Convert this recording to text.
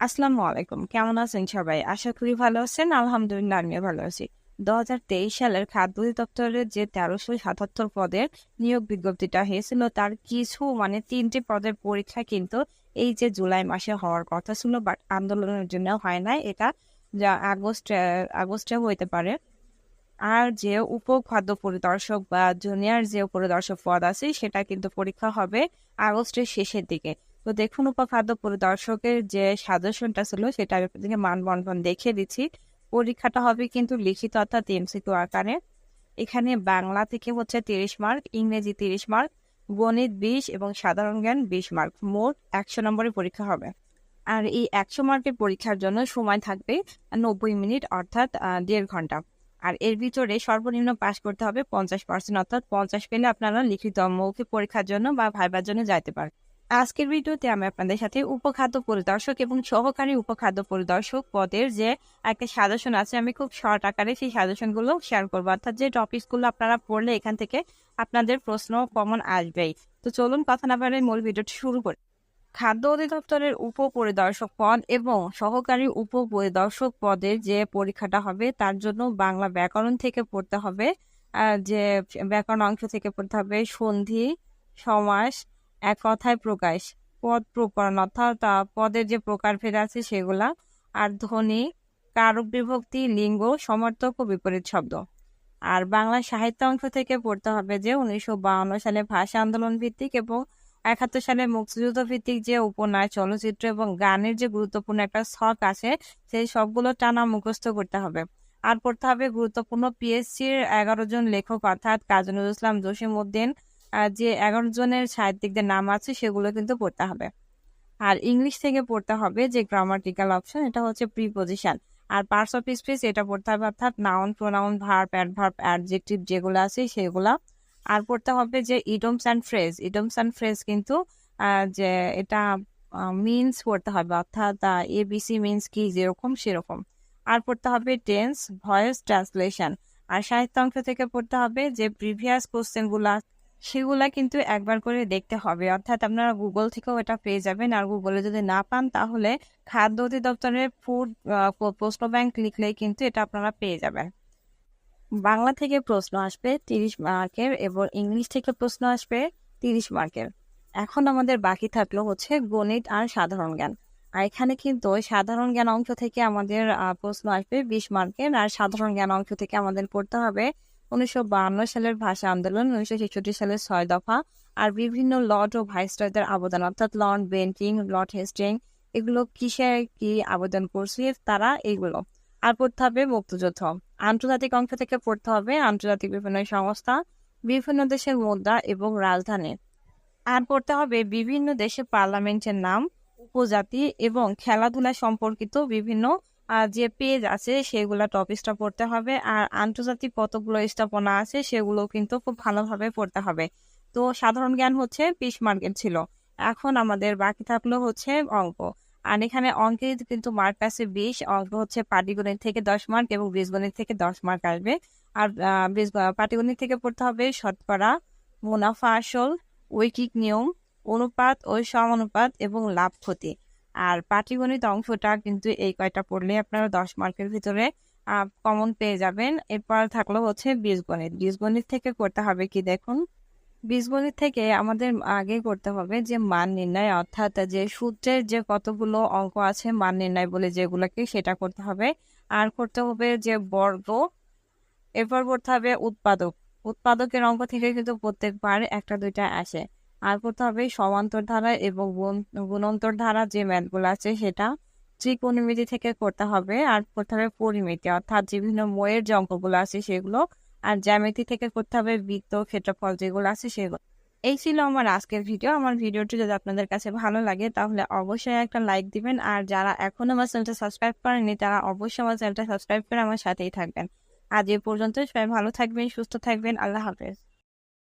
আসসালামু আলাইকুম। কেমন আছেন সবাই? আশা করি ভালো আছেন। আলহামদুলিল্লাহ, আমিও ভালো আছি। দু হাজার তেইশ সালের খাদ্য অধিদপ্তরের যে তেরোশো সাতাত্তর পদের নিয়োগ বিজ্ঞপ্তিটা হয়েছিল, তার কিছু মানে তিনটি পদের পরীক্ষা কিন্তু এই যে জুলাই মাসে হওয়ার কথা ছিল, বাট আন্দোলনের জন্য হয় নাই। এটা যা আগস্ট আগস্টে হইতে পারে। আর যে উপখাদ্য পরিদর্শক বা জুনিয়র যে পরিদর্শক পদ আছে, সেটা কিন্তু পরীক্ষা হবে আগস্টের শেষের দিকে। তো দেখুন উপখাদ্য পরিদর্শকের যে সাজেশনটা ছিল, সেটা আমি আপনাদেরকে মানবন্ধন দেখিয়ে দিচ্ছি। পরীক্ষাটা হবে কিন্তু লিখিত অর্থাৎ এমসিকিউ আকারে। এখানে বাংলা থেকে হচ্ছে তিরিশ মার্ক, ইংরেজি তিরিশ মার্ক, গণিত বিশ এবং সাধারণ জ্ঞান বিশ মার্ক। মোট একশো নম্বরের পরীক্ষা হবে। আর এই একশো মার্কের পরীক্ষার জন্য সময় থাকবে নব্বই মিনিট অর্থাৎ দেড় ঘণ্টা। আর এর ভিতরে সর্বনিম্ন পাশ করতে হবে পঞ্চাশ পার্সেন্ট, অর্থাৎ পঞ্চাশ পেলে আপনারা লিখিত মৌখিক পরীক্ষার জন্য বা ভাইবার জন্য যাইতে পারেন আজকের ভিডিওতে আমি আপনাদের সাথে উপখাদ্য পরিদর্শক এবং সহকারী উপখাদ্য পরিদর্শক পদের যে একটা সাজেশন আছে, আমি খুব শর্ট আকারে সেই সাজেশনগুলো শেয়ার করব। অর্থাৎ যে টপিকসগুলো আপনারা পড়লে এখান থেকে আপনাদের প্রশ্ন কমন আসবেই। তো চলুন কথা না বলে মূল ভিডিওটি শুরু করি। খাদ্য অধিদপ্তরের উপপরিদর্শক পদ এবং সহকারী উপপরিদর্শক পদের যে পরীক্ষাটা হবে, তার জন্য বাংলা ব্যাকরণ থেকে পড়তে হবে। যে ব্যাকরণ অংশ থেকে পড়তে হবে সন্ধি, সমাস এক কথায় প্রকাশ। পদ প্রকরণ, অর্থাৎ পদের যে প্রকার প্রকারভেদ আছে সেগুলা আর ধ্বনি কারক বিভক্তি, লিঙ্গ, সমর্থক ও বিপরীত শব্দ। আর বাংলা সাহিত্য অংশ থেকে পড়তে হবে যে উনিশশো সালে ভাষা আন্দোলন ভিত্তিক এবং একাত্তর সালে মুক্তিযুদ্ধ ভিত্তিক যে উপন্যাস, চলচ্চিত্র এবং গানের যে গুরুত্বপূর্ণ একটা শখ আছে, সেই সবগুলো টানা মুখস্থ করতে হবে। আর পড়তে হবে গুরুত্বপূর্ণ পিএসসির এগারো জন লেখক, অর্থাৎ কাজী নজরুল ইসলাম জসিম উদ্দিন যে এগারো জনের সাহিত্যিকদের নাম আছে সেগুলো কিন্তু পড়তে হবে। আর ইংলিশ থেকে পড়তে হবে যে গ্রামাটিক্যাল অপশন এটা হচ্ছে প্রিপোজিশন আর পার্টস অফ স্পিচ এটা পড়তে হবে অর্থাৎ noun pronoun verb adverb adjective যেগুলো আছে সেগুলা। আর পড়তে হবে যে idioms and phrase idioms and phrase কিন্তু যে এটা মিনস পড়তে হবে অর্থাৎ এ এবিসি মিনস কি, যেরকম সেরকম। আর পড়তে হবে টেন্স ভয়েস ট্রান্সলেশন আর সাহিত্য অংশ থেকে পড়তে হবে যে প্রিভিয়াস কোশ্চেনগুলা সেগুলা কিন্তু একবার করে দেখতে হবে। অর্থাৎ আপনারা গুগল থেকেও এটা পেয়ে যাবেন। আর গুগলে যদি না পান, তাহলে খাদ্য অধিদপ্তরের ফুড প্রশ্ন ব্যাংক লিখলেই কিন্তু এটা আপনারা পেয়ে যাবেন। বাংলা থেকে প্রশ্ন আসবে তিরিশ মার্কের এবং ইংলিশ থেকে প্রশ্ন আসবে তিরিশ মার্কের। এখন আমাদের বাকি থাকল হচ্ছে গণিত আর সাধারণ জ্ঞান। আর এখানে কিন্তু সাধারণ জ্ঞান অংশ থেকে আমাদের প্রশ্ন আসবে বিশ মার্কের। আর সাধারণ জ্ঞান অংশ থেকে আমাদের পড়তে হবে উনিশশো সালের ভাষা আন্দোলন, উনিশশো ছেষট্টি সালের ছয় দফা আর বিভিন্ন লর্ড ও ভাইসরয়দের আবেদন, অর্থাৎ লর্ড বেন্টিং, লর্ড হেস্টিং, এগুলো কিসে কি আবেদন করছে তারা এইগুলো আর পড়তে হবে মুক্তিযুদ্ধ। আন্তর্জাতিক অংশ থেকে পড়তে হবে আন্তর্জাতিক বিভিন্ন সংস্থা, বিভিন্ন দেশের মুদ্রা এবং রাজধানী। আর পড়তে হবে বিভিন্ন দেশের পার্লামেন্টের নাম, উপজাতি এবং খেলাধুলা সম্পর্কিত বিভিন্ন যে পেজ আছে সেগুলা টপিকসটা পড়তে হবে। আর আন্তর্জাতিক কতগুলো স্থাপনা আছে সেগুলো কিন্তু খুব ভালোভাবে পড়তে হবে। তো সাধারণ জ্ঞান হচ্ছে বিশ মার্কের ছিল। এখন আমাদের বাকি থাকল হচ্ছে অঙ্ক। আর এখানে অঙ্কে কিন্তু মার্ক আছে বিশ, অঙ্ক হচ্ছে পাটিগণিত থেকে দশ মার্ক এবং বীজগণিত থেকে দশ মার্ক আসবে। আর বীজ পাটিগণিত থেকে পড়তে হবে শতকরা, মুনাফা আসল, ঐকিক নিয়ম, অনুপাত ও সমানুপাত এবং লাভ ক্ষতি। আর পাটিগণিত অংশটা কিন্তু এই কয়টা পড়লে আপনারা দশ মার্কের ভিতরে কমন পেয়ে যাবেন। এরপর থাকল হচ্ছে বীজগণিত। বীজগণিত থেকে করতে হবে কি দেখুন? বীজগণিত থেকে আমাদের আগে করতে হবে যে মান নির্ণয়, অর্থাৎ যে সূত্রের যে কতগুলো অঙ্ক আছে মান নির্ণয় বলে যেগুলোকে সেটা করতে হবে। আর করতে হবে যে বর্গ, এরপর করতে হবে উৎপাদক। উৎপাদকের অঙ্ক থেকে কিন্তু প্রত্যেকবার একটা দুইটা আসে। আর করতে হবে সমান্তর ধারা এবং গুণ- গুণন্তর ধারা যে ম্যাথগুলো আছে সেটা ত্রিকোণমিতি থেকে করতে হবে আর করতে হবে পরিমিতি, অর্থাৎ বিভিন্ন বইয়ের যে অঙ্কগুলো আছে সেগুলো আর জ্যামিতি থেকে করতে হবে বৃত্ত, ক্ষেত্রফল যেগুলো আছে সেগুলো। এই ছিল আমার আজকের ভিডিও। আমার ভিডিওটি যদি আপনাদের কাছে ভালো লাগে তাহলে অবশ্যই একটা লাইক দিবেন আর যারা এখনও আমার চ্যানেলটা সাবস্ক্রাইব করেননি তারা অবশ্যই আমার চ্যানেলটা সাবস্ক্রাইব করে আমার সাথেই থাকবেন। আজ এ পর্যন্ত সবাই ভালো থাকবেন, সুস্থ থাকবেন। আল্লাহ হাফেজ।